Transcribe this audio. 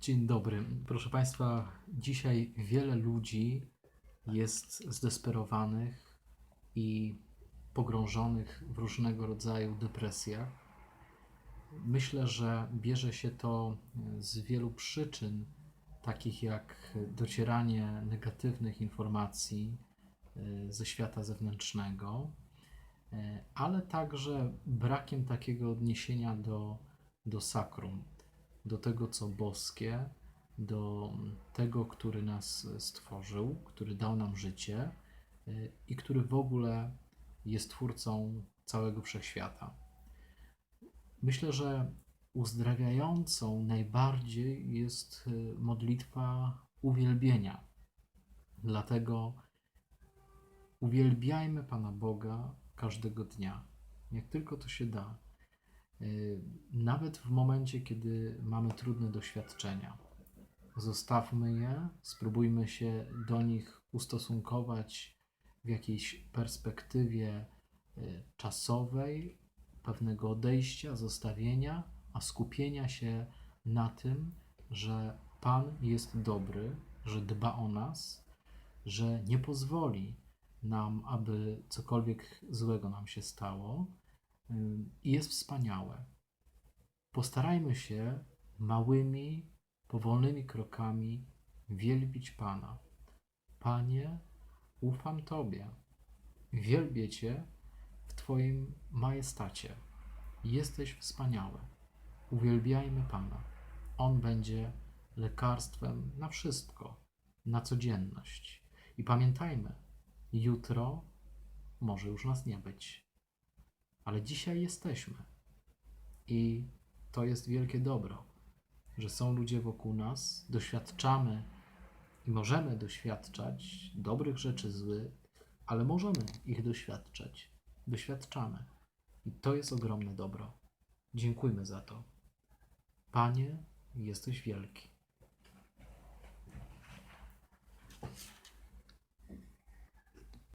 Dzień dobry. Proszę Państwa, dzisiaj wiele ludzi jest zdesperowanych i pogrążonych w różnego rodzaju depresjach. Myślę, że bierze się to z wielu przyczyn, takich jak docieranie negatywnych informacji e, ze świata zewnętrznego, e, ale także brakiem takiego odniesienia do, do sakrum, do tego, co boskie, do tego, który nas stworzył, który dał nam życie y, i który w ogóle jest twórcą całego wszechświata. Myślę, że uzdrawiającą najbardziej jest y, modlitwa uwielbienia. Dlatego uwielbiajmy Pana Boga każdego dnia, jak tylko to się da. Y, Nawet w momencie, kiedy mamy trudne doświadczenia, zostawmy je, spróbujmy się do nich ustosunkować w jakiejś perspektywie y, czasowej, pewnego odejścia, zostawienia, a skupienia się na tym, że Pan jest dobry, że dba o nas, że nie pozwoli nam, aby cokolwiek złego nam się stało i jest wspaniałe. Postarajmy się małymi, powolnymi krokami wielbić Pana. Panie, ufam Tobie. Wielbię Cię w Twoim majestacie. Jesteś wspaniały. Uwielbiajmy Pana. On będzie lekarstwem na wszystko, na codzienność. I pamiętajmy, jutro może już nas nie być ale dzisiaj jesteśmy. I to jest wielkie dobro, że są ludzie wokół nas, doświadczamy i możemy doświadczać dobrych rzeczy, złych, ale możemy ich doświadczać. Doświadczamy. I to jest ogromne dobro. Dziękujmy za to. Panie, jesteś wielki.